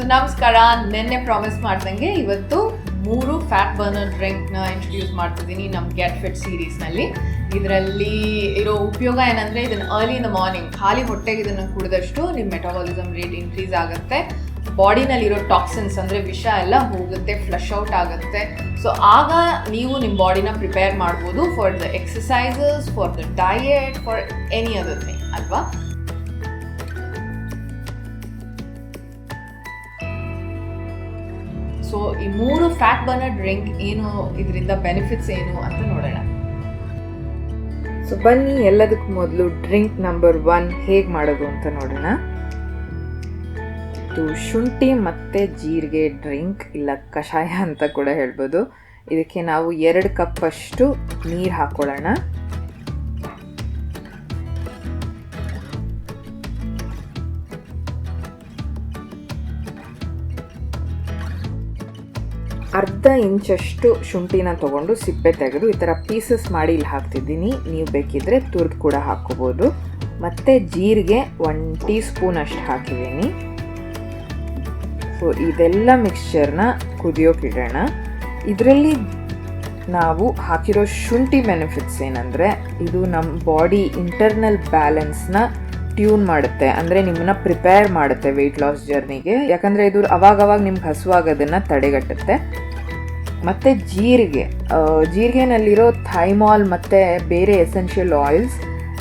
So ನಮಸ್ಕಾರ. ನಿನ್ನೆ promise ಮಾಡ್ದಂಗೆ ಇವತ್ತು ಮೂರು ಫ್ಯಾಟ್ ಬರ್ನರ್ ಡ್ರಿಂಕ್ನ ಇಂಟ್ರೊಡ್ಯೂಸ್ ಮಾಡ್ತಿದ್ದೀನಿ ನಮ್ಮ ಗೆಟ್ ಫಿಟ್ ಸೀರೀಸ್ನಲ್ಲಿ ಇದರಲ್ಲಿ ಇರೋ ಉಪಯೋಗ ಏನಂದರೆ ಇದನ್ನು ಅರ್ಲಿ ಇನ್ ದ ಮಾರ್ನಿಂಗ್ ಖಾಲಿ ಹೊಟ್ಟೆಗೆ ಇದನ್ನು ಕುಡಿದಷ್ಟು ನಿಮ್ಮ ಮೆಟಾಬಾಲಿಸಮ್ ರೇಟ್ ಇನ್ಕ್ರೀಸ್ ಆಗುತ್ತೆ. ಬಾಡಿನಲ್ಲಿರೋ ಟಾಕ್ಸಿನ್ಸ್ ಅಂದರೆ ವಿಷ ಎಲ್ಲ ಹೋಗುತ್ತೆ ಫ್ಲಶ್ ಔಟ್ ಆಗುತ್ತೆ. ಸೊ ಆಗ ನೀವು ನಿಮ್ಮ ಬಾಡಿನ ಪ್ರಿಪೇರ್ ಮಾಡ್ಬೋದು for the exercises for the diet for any other thing ಅಲ್ವಾ? ಸೊ ಈ ಮೂರು ಫ್ಯಾಟ್ ಬರ್ನರ್ ಡ್ರಿಂಕ್ ಏನು ಇದರಿಂದ ಬೆನಿಫಿಟ್ಸ್ ಏನು ಅಂತ ನೋಡೋಣ. ಸೊ ಬನ್ನಿ ಎಲ್ಲದಕ್ಕೂ ಮೊದಲು ಡ್ರಿಂಕ್ ನಂಬರ್ ಒನ್ ಹೇಗೆ ಮಾಡೋದು ಅಂತ ನೋಡೋಣ. ಇದು ಶುಂಠಿ ಮತ್ತು ಜೀರಿಗೆ ಡ್ರಿಂಕ್ ಇಲ್ಲ, ಕಷಾಯ ಅಂತ ಕೂಡ ಹೇಳ್ಬೋದು. ಇದಕ್ಕೆ ನಾವು ಎರಡು ಕಪ್ಪಷ್ಟು ನೀರು ಹಾಕೊಳ್ಳೋಣ. ಅರ್ಧ ಇಂಚಷ್ಟು ಶುಂಠಿನ ತೊಗೊಂಡು ಸಿಪ್ಪೆ ತೆಗೆದು ಈ ಥರ ಪೀಸಸ್ ಮಾಡಿ ಇಲ್ಲಿ ಹಾಕ್ತಿದ್ದೀನಿ. ನೀವು ಬೇಕಿದ್ರೆ ತುರ್ದು ಕೂಡ ಹಾಕ್ಕೋಬೋದು. ಮತ್ತು ಜೀರಿಗೆ ಒನ್ ಟೀ ಸ್ಪೂನ್ ಅಷ್ಟು ಹಾಕಿದ್ದೀನಿ. ಸೊ ಇದೆಲ್ಲ ಮಿಕ್ಸ್ಚರ್ನ ಕುದಿಯೋಕಿಡೋಣ ಇದರಲ್ಲಿ ನಾವು ಹಾಕಿರೋ ಶುಂಠಿ ಬೆನಿಫಿಟ್ಸ್ ಏನಂದರೆ, ಇದು ನಮ್ಮ ಬಾಡಿ ಇಂಟರ್ನಲ್ ಬ್ಯಾಲೆನ್ಸ್ನ ಟ್ಯೂನ್ ಮಾಡುತ್ತೆ. ಅಂದರೆ ನಿಮ್ಮನ್ನ ಪ್ರಿಪೇರ್ ಮಾಡುತ್ತೆ ವೆಯ್ಟ್ ಲಾಸ್ ಜರ್ನಿಗೆ ಯಾಕಂದರೆ ಇದು ಅವಾಗವಾಗ ನಿಮ್ಗೆ ಹಸುವಾಗೋದನ್ನು ತಡೆಗಟ್ಟುತ್ತೆ. ಮತ್ತು ಜೀರಿಗೆ. ಜೀರಿಗೆನಲ್ಲಿರೋ ಥೈಮಾಲ್ ಮತ್ತು ಬೇರೆ ಎಸೆನ್ಷಿಯಲ್ ಆಯಿಲ್ಸ್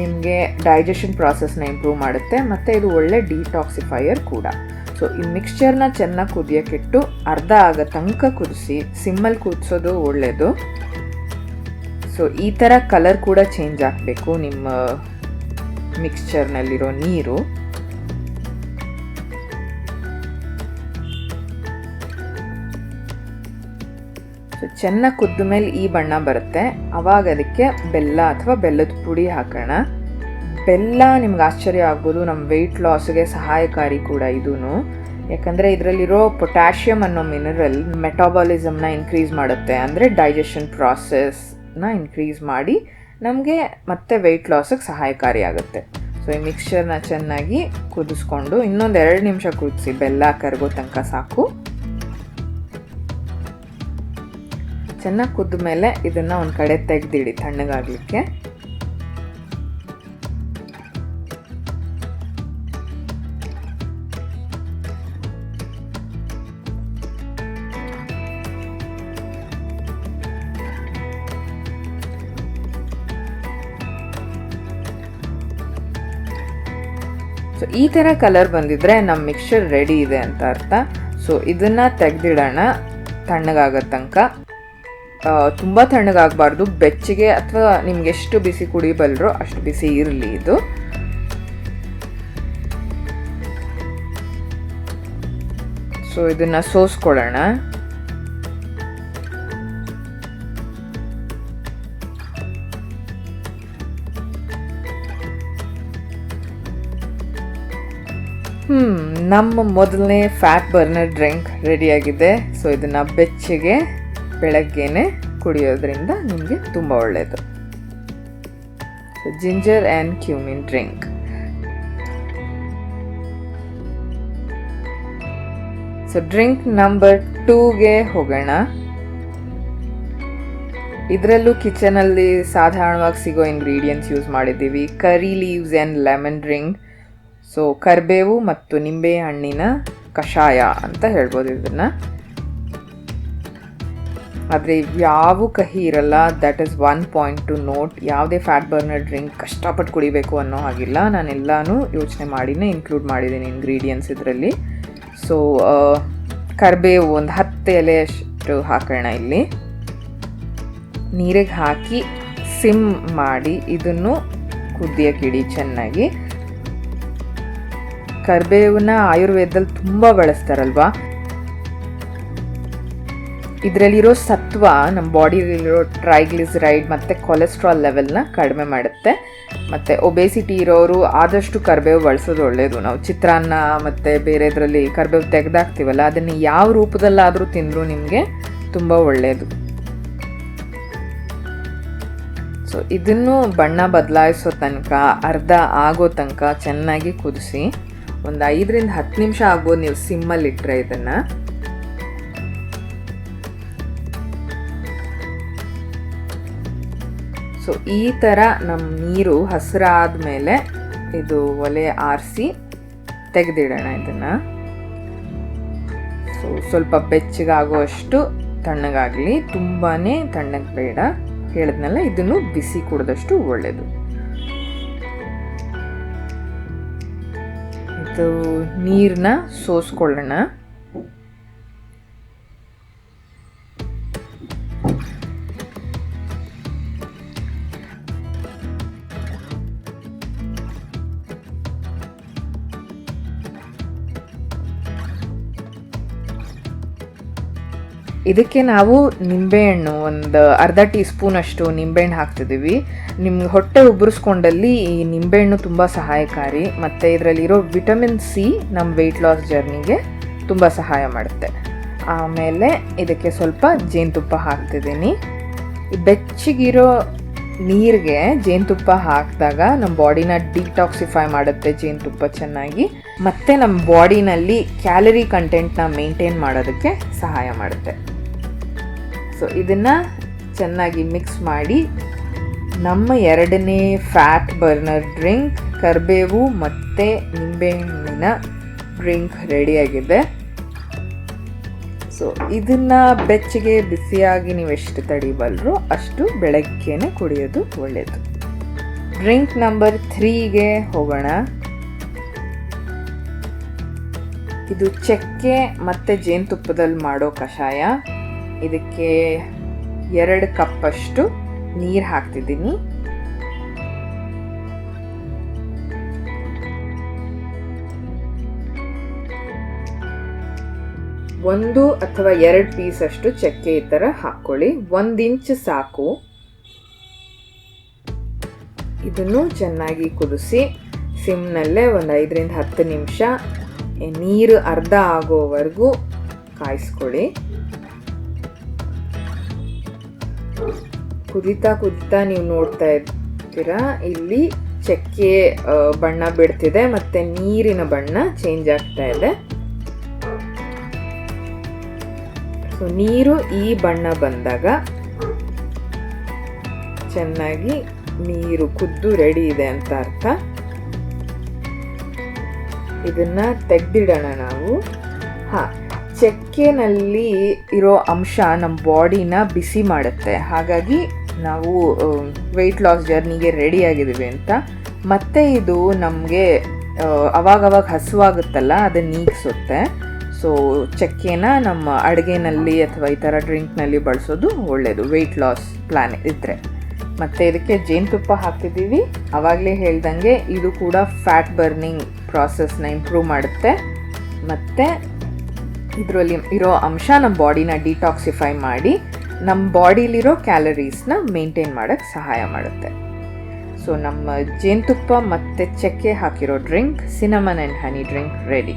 ನಿಮಗೆ ಡೈಜೆಷನ್ ಪ್ರಾಸೆಸ್ನ ಇಂಪ್ರೂವ್ ಮಾಡುತ್ತೆ. ಮತ್ತು ಇದು ಒಳ್ಳೆ ಡಿಟಾಕ್ಸಿಫೈಯರ್ ಕೂಡ. ಸೊ ಈ ಮಿಕ್ಸ್ಚರ್ನ ಚೆನ್ನಾಗಿ ಕುದಿಯೋಕ್ಕಿಟ್ಟು ಅರ್ಧ ಆಗೋ ತನಕ ಕುದಿಸಿ ಸಿಮ್ಮಲ್ಲಿ ಕುದಿಸೋದು ಒಳ್ಳೆಯದು ಸೊ ಈ ಥರ ಕಲರ್ ಕೂಡ ಚೇಂಜ್ ಆಗಬೇಕು ನಿಮ್ಮ ಮಿಕ್ಸ್ಚರ್ನಲ್ಲಿರೋ ನೀರು. ಸೊ ಚೆನ್ನಾಗಿ ಕುದ್ದ ಮೇಲೆ ಈ ಬಣ್ಣ ಬರುತ್ತೆ. ಆವಾಗ ಅದಕ್ಕೆ ಬೆಲ್ಲ ಅಥವಾ ಬೆಲ್ಲದ ಪುಡಿ ಹಾಕೋಣ. ಬೆಲ್ಲ ನಿಮ್ಗೆ ಆಶ್ಚರ್ಯ ಆಗ್ಬೋದು, ನಮ್ಮ ವೆಯ್ಟ್ ಲಾಸ್ಗೆ ಸಹಾಯಕಾರಿ ಕೂಡ ಇದೂ ಯಾಕಂದರೆ ಇದರಲ್ಲಿರೋ ಪೊಟ್ಯಾಷಿಯಮ್ ಅನ್ನೋ ಮಿನರಲ್ ಮೆಟಾಬಾಲಿಸಮ್ನ ಇನ್ಕ್ರೀಸ್ ಮಾಡುತ್ತೆ. ಅಂದರೆ ಡೈಜೆಷನ್ ಪ್ರಾಸೆಸ್ನ ಇನ್ಕ್ರೀಸ್ ಮಾಡಿ ನಮಗೆ ಮತ್ತೆ ವೆಯ್ಟ್ ಲಾಸಿಗೆ ಸಹಾಯಕಾರಿಯಾಗುತ್ತೆ ಸೊ ಈ ಮಿಕ್ಸ್ಚರ್ನ ಚೆನ್ನಾಗಿ ಕುದಿಸ್ಕೊಂಡು ಇನ್ನೊಂದು ಎರಡು ನಿಮಿಷ ಕುದಿಸಿ, ಬೆಲ್ಲ, ಕರಗೋ ತನಕ ಸಾಕು. ಚೆನ್ನಾಗಿ ಕುದ್ದ ಮೇಲೆ ಇದನ್ನು ಒಂದು ಕಡೆ ತೆಗೆದಿಡಿ ತಣ್ಣಗಾಗಲಿಕ್ಕೆ. ಸೊ ಈ ಥರ ಕಲರ್ ಬಂದಿದ್ರೆ ನಮ್ಮ ಮಿಕ್ಸ್ಚರ್ ರೆಡಿ ಇದೆ ಅಂತ ಅರ್ಥ. ಸೊ ಇದನ್ನು ತೆಗೆದಿಡೋಣ. ತಣ್ಣಗಾಗೋ ತನಕ. ತುಂಬ ತಣ್ಣಗಾಗಬಾರ್ದು. ಬೆಚ್ಚಗೆ ಅಥವಾ ನಿಮ್ಗೆ ಎಷ್ಟು ಬಿಸಿ ಕುಡಿಬಲ್ರೋ ಅಷ್ಟು ಬಿಸಿ ಇರಲಿ ಇದು. ಸೊ ಇದನ್ನು ಸೋಸ್ಕೊಳ್ಳೋಣ. ಹ್ಮ್, ನಮ್ಮ ಮೊದಲನೇ ಫ್ಯಾಟ್ ಬರ್ನರ್ ಡ್ರಿಂಕ್ ರೆಡಿಯಾಗಿದೆ ಸೊ ಇದನ್ನು ಬೆಚ್ಚಗೆ ಬೆಳಗ್ಗೆನೆ ಕುಡಿಯೋದ್ರಿಂದ ನಿಮಗೆ ತುಂಬ ಒಳ್ಳೆಯದು ginger and cumin drink so drink number ಟೂಗೆ ಹೋಗೋಣ. ಇದರಲ್ಲೂ ಕಿಚನಲ್ಲಿ ಸಾಧಾರಣವಾಗಿ ಸಿಗೋ ಇಂಗ್ರೀಡಿಯೆಂಟ್ಸ್ ಯೂಸ್ ಮಾಡಿದ್ದೀವಿ. Curry leaves and lemon drink so ಕರಿಬೇವು ಮತ್ತು ನಿಂಬೆ ಹಣ್ಣಿನ ಕಷಾಯ ಅಂತ ಹೇಳ್ಬೋದು ಇದನ್ನು. ಆದರೆ ಯಾವ ಕಹಿ ಇರಲ್ಲ that is one point to note ಯಾವುದೇ ಫ್ಯಾಟ್ ಬರ್ನರ್ ಡ್ರಿಂಕ್ ಕಷ್ಟಪಟ್ಟು ಕುಡಿಬೇಕು ಅನ್ನೋ ಹಾಗಿಲ್ಲ. ನಾನೆಲ್ಲನೂ ಯೋಚನೆ ಮಾಡಿನೇ ಇನ್ಕ್ಲೂಡ್ ಮಾಡಿದ್ದೀನಿ ಇಂಗ್ರೀಡಿಯೆಂಟ್ಸ್ ಇದರಲ್ಲಿ. ಸೊ ಕರಿಬೇವು ಒಂದು ಹತ್ತು ಎಲೆಯಷ್ಟು ಹಾಕೋಣ ಇಲ್ಲಿ. ನೀರಿಗೆ ಹಾಕಿ ಸಿಮ್ ಮಾಡಿ ಇದನ್ನು ಕುದಿಯೋಕ್ಕಿಡಿ ಚೆನ್ನಾಗಿ. ಕರಿಬೇವನ್ನ ಆಯುರ್ವೇದದಲ್ಲಿ ತುಂಬ ಬಳಸ್ತಾರಲ್ವಾ? ಇದರಲ್ಲಿರೋ ಸತ್ವ ನಮ್ಮ ಬಾಡಿಲಿರೋ ಟ್ರೈಗ್ಲಿಸರೈಡ್ ಮತ್ತು ಕೊಲೆಸ್ಟ್ರಾಲ್ ಲೆವೆಲ್ನ ಕಡಿಮೆ ಮಾಡುತ್ತೆ. ಮತ್ತು ಒಬೇಸಿಟಿ ಇರೋರು ಆದಷ್ಟು ಕರಿಬೇವು ಬಳಸೋದು ಒಳ್ಳೆಯದು ನಾವು ಚಿತ್ರಾನ್ನ ಮತ್ತು ಬೇರೆದರಲ್ಲಿ ಕರಿಬೇವು ತೆಗೆದಾಕ್ತೀವಲ್ಲ, ಅದನ್ನು ಯಾವ ರೂಪದಲ್ಲಾದರೂ ತಿಂದರೂ ನಿಮಗೆ ತುಂಬ ಒಳ್ಳೆಯದು ಸೊ ಇದನ್ನು ಬಣ್ಣ ಬದಲಾಯಿಸೋ ತನಕ, ಅರ್ಧ ಆಗೋ ತನಕ ಚೆನ್ನಾಗಿ ಕುದಿಸಿ ಒಂದು ಐದರಿಂದ ಹತ್ತು ನಿಮಿಷ ಆಗ್ಬೋದು ನೀವು ಸಿಮ್ಮಲ್ಲಿ ಇಟ್ಟರೆ ಇದನ್ನು. ಸೊ ಈ ಥರ ನಮ್ಮ ನೀರು ಹಸಿರಾದ ಮೇಲೆ ಇದು ಒಲೆ ಆರಿಸಿ ತೆಗೆದಿಡೋಣ ಇದನ್ನು. ಸೊ ಸ್ವಲ್ಪ ಬೆಚ್ಚಗಾಗುವಷ್ಟು ತಣ್ಣಗಾಗಲಿ. ತುಂಬಾ ತಣ್ಣಗೆ ಬೇಡ. ಹೇಳಿದ್ನಲ್ಲ, ಇದನ್ನು ಬಿಸಿ ಕುಡಿದಷ್ಟು ಒಳ್ಳೆಯದು ಇದು ನೀರನ್ನ ಸೋಸ್ಕೊಳ್ಳೋಣ. ಇದಕ್ಕೆ ನಾವು ನಿಂಬೆಹಣ್ಣು ಒಂದು ಅರ್ಧ ಟೀ ಸ್ಪೂನ್ ಅಷ್ಟು ನಿಂಬೆಹಣ್ಣು ಹಾಕ್ತಿದ್ದೀವಿ. ನಿಮ್ಗೆ ಹೊಟ್ಟೆ ಉಬ್ಬರಿಸ್ಕೊಂಡಲ್ಲಿ ಈ ನಿಂಬೆಹಣ್ಣು ತುಂಬ ಸಹಾಯಕಾರಿ. ಮತ್ತು ಇದರಲ್ಲಿರೋ ವಿಟಮಿನ್ ಸಿ ನಮ್ಮ ವೆಯ್ಟ್ ಲಾಸ್ ಜರ್ನಿಗೆ ತುಂಬ ಸಹಾಯ ಮಾಡುತ್ತೆ. ಆಮೇಲೆ ಇದಕ್ಕೆ ಸ್ವಲ್ಪ ಜೇನುತುಪ್ಪ ಹಾಕ್ತಿದ್ದೀನಿ. ಬೆಚ್ಚಗಿರೋ ನೀರಿಗೆ ಜೇನುತುಪ್ಪ ಹಾಕಿದಾಗ ನಮ್ಮ ಬಾಡಿನ ಡಿಟಾಕ್ಸಿಫೈ ಮಾಡುತ್ತೆ ಜೇನುತುಪ್ಪ ಚೆನ್ನಾಗಿ. ಮತ್ತು ನಮ್ಮ ಬಾಡಿನಲ್ಲಿ ಕ್ಯಾಲರಿ ಕಂಟೆಂಟ್ನ ಮೇಂಟೈನ್ ಮಾಡೋದಕ್ಕೆ ಸಹಾಯ ಮಾಡುತ್ತೆ. ಸೊ, ಇದನ್ನು ಚೆನ್ನಾಗಿ ಮಿಕ್ಸ್ ಮಾಡಿ ನಮ್ಮ ಎರಡನೇ ಫ್ಯಾಟ್ ಬರ್ನರ್ ಡ್ರಿಂಕ್ ಕರಿಬೇವು ಮತ್ತು ನಿಂಬೆಹಣ್ಣಿನ ಡ್ರಿಂಕ್ ರೆಡಿಯಾಗಿದೆ ಸೊ ಇದನ್ನು ಬೆಚ್ಚಗೆ ಬಿಸಿಯಾಗಿ ನೀವು ಎಷ್ಟು ತಡಿಬಲ್ರೋ ಅಷ್ಟು ಬೆಳಗ್ಗೆನೆ ಕುಡಿಯೋದು ಒಳ್ಳೆಯದು ಡ್ರಿಂಕ್ ನಂಬರ್ ತ್ರೀಗೆ ಹೋಗೋಣ. ಇದು ಚಕ್ಕೆ ಮತ್ತು ಜೇನುತುಪ್ಪದಲ್ಲಿ ಮಾಡೋ ಕಷಾಯ. ಇದಕ್ಕೆ ಎರಡು ಕಪ್ಪಷ್ಟು ನೀರು ಹಾಕ್ತಿದ್ದೀನಿ. ಒಂದು ಅಥವಾ ಎರಡು ಪೀಸ್ ಅಷ್ಟು ಚಕ್ಕೆ ಈ ಥರ ಹಾಕ್ಕೊಳ್ಳಿ ಒಂದು ಇಂಚ್ ಸಾಕು. ಇದನ್ನು ಚೆನ್ನಾಗಿ ಕುದಿಸಿ ಸಿಮ್ನಲ್ಲೇ ಒಂದು ಐದರಿಂದ ಹತ್ತು ನಿಮಿಷ ನೀರು ಅರ್ಧ ಆಗೋವರೆಗೂ ಕಾಯಿಸ್ಕೊಳ್ಳಿ. ಕುದಿತಾ ಕುದಿತಾ ನೀವು ನೋಡ್ತಾ ಇರ್ತೀರಾ, ಇಲ್ಲಿ ಚಕ್ಕೆ ಬಣ್ಣ ಬಿಡ್ತಿದೆ, ಮತ್ತು ನೀರಿನ ಬಣ್ಣ ಚೇಂಜ್ ಆಗ್ತಾ ಇದೆ. ಸೊ ನೀರು ಈ ಬಣ್ಣ ಬಂದಾಗ ಚೆನ್ನಾಗಿ ನೀರು ಕುದ್ದು ರೆಡಿ ಇದೆ ಅಂತ ಅರ್ಥ. ಇದನ್ನ ತೆಗ್ದಿಡೋಣ ನಾವು. ಹಾ, ಚಕ್ಕೆನಲ್ಲಿ ಇರೋ ಅಂಶ ನಮ್ಮ ಬಾಡಿನ ಬಿಸಿ ಮಾಡುತ್ತೆ. ಹಾಗಾಗಿ ನಾವು ವೆಯ್ಟ್ ಲಾಸ್ ಜರ್ನಿಗೆ ರೆಡಿ ಆಗಿದ್ದೀವಿ ಅಂತ. ಮತ್ತೆ ಇದು ನಮಗೆ ಅವಾಗವಾಗ ಹಸುವಾಗುತ್ತಲ್ಲ, ಅದನ್ನ ನೀಗಿಸುತ್ತೆ. ಸೊ ಚಕ್ಕೆನ ನಮ್ಮ ಅಡುಗೆನಲ್ಲಿ ಅಥವಾ ಈ ಥರ ಡ್ರಿಂಕ್ನಲ್ಲಿ ಬಳಸೋದು ಒಳ್ಳೆಯದು ವೆಯ್ಟ್ ಲಾಸ್ ಪ್ಲ್ಯಾನ್ ಇದ್ದರೆ ಮತ್ತು ಇದಕ್ಕೆ ಜೇನುತುಪ್ಪ ಹಾಕಿದ್ದೀವಿ ಆವಾಗಲೇ ಹೇಳ್ದಂಗೆ ಇದು ಕೂಡ ಫ್ಯಾಟ್ ಬರ್ನಿಂಗ್ ಪ್ರಾಸೆಸ್ನ ಇಂಪ್ರೂವ್ ಮಾಡುತ್ತೆ. ಮತ್ತು ಇದರಲ್ಲಿ ಇರೋ ಅಂಶ ನಮ್ಮ ಬಾಡಿನ ಡಿಟಾಕ್ಸಿಫೈ ಮಾಡಿ, ನಮ್ಮ ಬಾಡಿಲಿರೋ ಕ್ಯಾಲರೀಸ್ನ ಮೇಂಟೈನ್ ಮಾಡೋಕ್ಕೆ ಸಹಾಯ ಮಾಡುತ್ತೆ. ಸೊ ನಮ್ಮ ಜೇನುತುಪ್ಪ ಮತ್ತು ಚಕ್ಕೆ ಹಾಕಿರೋ drink cinnamon and honey drink ready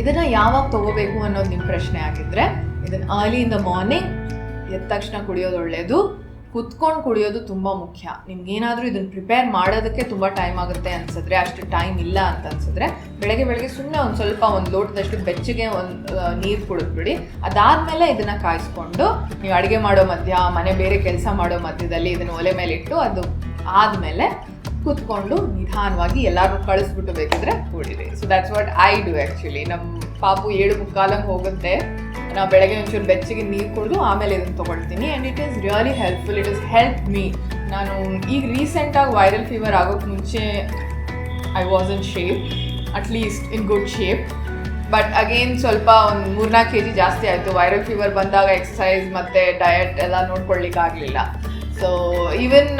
ಇದನ್ನ ಯಾವಾಗ ತಗೋಬೇಕು ಅನ್ನೋದು ನಿಮ್ಮ ಪ್ರಶ್ನೆ ಆಗಿದ್ರೆ, ಇದನ್ನ ಅರ್ಲಿ ಇನ್ ದ ಮಾರ್ನಿಂಗ್ ಎದ್ದ ತಕ್ಷಣ ಕುಡಿಯೋದು ಒಳ್ಳೆಯದು ಕುತ್ಕೊಂಡು ಕುಡಿಯೋದು ತುಂಬ ಮುಖ್ಯ. ನಿಮ್ಗೇನಾದರೂ ಇದನ್ನ ಪ್ರಿಪೇರ್ ಮಾಡೋದಕ್ಕೆ ತುಂಬ ಟೈಮ್ ಆಗುತ್ತೆ ಅನ್ಸಿದ್ರೆ, ಅಷ್ಟು ಟೈಮ್ ಇಲ್ಲ ಅಂತ ಅನ್ಸಿದ್ರೆ, ಬೆಳಗ್ಗೆ ಬೆಳಗ್ಗೆ ಸುಮ್ಮನೆ ಒಂದು ಸ್ವಲ್ಪ ಒಂದು ಲೋಟದಷ್ಟು ಬೆಚ್ಚಗೆ ಒಂದು ನೀರು ಕುಡಿದ್ಬಿಡಿ. ಅದಾದಮೇಲೆ ಇದನ್ನು ಕಾಯಿಸ್ಕೊಂಡು, ನೀವು ಅಡುಗೆ ಮಾಡೋ ಮಧ್ಯ, ಮನೆ ಬೇರೆ ಕೆಲಸ ಮಾಡೋ ಮಧ್ಯದಲ್ಲಿ ಇದನ್ನು ಒಲೆ ಮೇಲೆ ಇಟ್ಟು ಅದು ಆದಮೇಲೆ ಕೂತ್ಕೊಂಡು ನಿಧಾನವಾಗಿ ಎಲ್ಲರೂ ಕಳಿಸ್ಬಿಟ್ಟು ಬೇಕಿದ್ರೆ ಕೂಡಿದೆ so that's what I do actually ನಮ್ಮ ಪಾಪು ಏಳು ಮುಕ್ಕಾಲಂಗೆ ಹೋಗುತ್ತೆ. ನಾವು ಬೆಳಗ್ಗೆ ಒಂಚೂರು ಬೆಚ್ಚಗೆ ನೀರು ಕುಡಿದು ಆಮೇಲೆ ಇದನ್ನು ತೊಗೊಳ್ತೀನಿ. And it is really helpful it is help me ನಾನು ಈಗ ರೀಸೆಂಟಾಗಿ ವೈರಲ್ ಫೀವರ್ ಆಗೋಕ್ಕೆ ಮುಂಚೆ I was in shape at least in good shape but again ಸ್ವಲ್ಪ ಒಂದು ಮೂರ್ನಾಲ್ಕು ಕೆ ಜಿ ಜಾಸ್ತಿ ಆಯಿತು. ವೈರಲ್ ಫೀವರ್ ಬಂದಾಗ ಎಕ್ಸಸೈಸ್ ಮತ್ತು ಡಯಟ್ ಎಲ್ಲ ನೋಡ್ಕೊಳ್ಳಿಕ್ಕೆ ಆಗಲಿಲ್ಲ ಸೊ ಈವನ್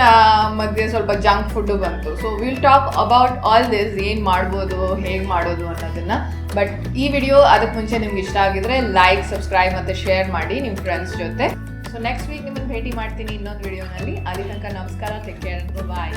ಮಧ್ಯೆ ಸ್ವಲ್ಪ ಜಂಕ್ ಫುಡ್ ಬಂತು. So will talk about all this ಏನು ಮಾಡ್ಬೋದು, ಹೇಗೆ ಮಾಡೋದು ಅನ್ನೋದನ್ನು. ಬಟ್ ಈ ವಿಡಿಯೋ ಅದಕ್ಕೆ ಮುಂಚೆ ನಿಮ್ಗೆ ಇಷ್ಟ ಆಗಿದ್ರೆ ಲೈಕ್ ಸಬ್ಸ್ಕ್ರೈಬ್ ಮತ್ತು ಶೇರ್ ಮಾಡಿ ನಿಮ್ಮ ಫ್ರೆಂಡ್ಸ್ ಜೊತೆ. ಸೊ ನೆಕ್ಸ್ಟ್ ವೀಕ್ ನಿಮ್ಮನ್ನು ಭೇಟಿ ಮಾಡ್ತೀನಿ ಇನ್ನೊಂದು ವಿಡಿಯೋನಲ್ಲಿ ಅಲ್ಲಿ ತನಕ ನಮಸ್ಕಾರ ಟೇಕ್ ಕೇರ್ ಬಾಯ್